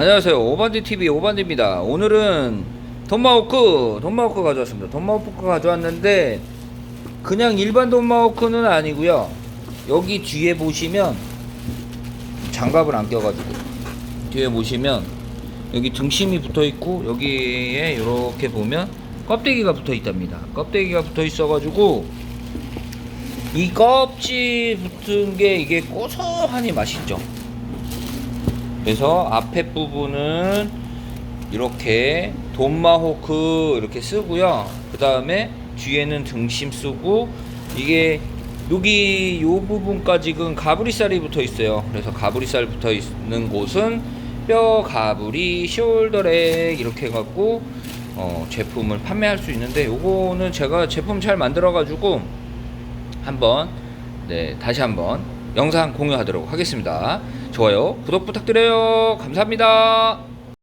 안녕하세요. 오반디 TV 오반디입니다. 오늘은 돈마호크 돈마호크 가져왔습니다. 돈마호크 가져왔는데 그냥 일반 돈마호크는 아니고요. 여기 뒤에 보시면 장갑을 안 껴가지고 뒤에 보시면 여기 등심이 붙어 있고 여기에 이렇게 보면 껍데기가 붙어 있답니다. 껍데기가 붙어 있어 가지고 이 껍질 붙은 게 이게 고소하니 맛있죠 그래서 앞에 부분은 이렇게 돈마호크 이렇게 쓰고요. 그 다음에 뒤에는 등심 쓰고 이게 여기 요 부분까지는 가브리살이 붙어 있어요. 그래서 가브리살 붙어 있는 곳은 뼈 가브리 숄더렉 이렇게 해갖고 어, 제품을 판매할 수 있는데 요거는 제가 제품 잘 만들어 가지고 한번 네 다시 한번 영상 공유하도록 하겠습니다. 좋아요 구독 부탁드려요. 감사합니다.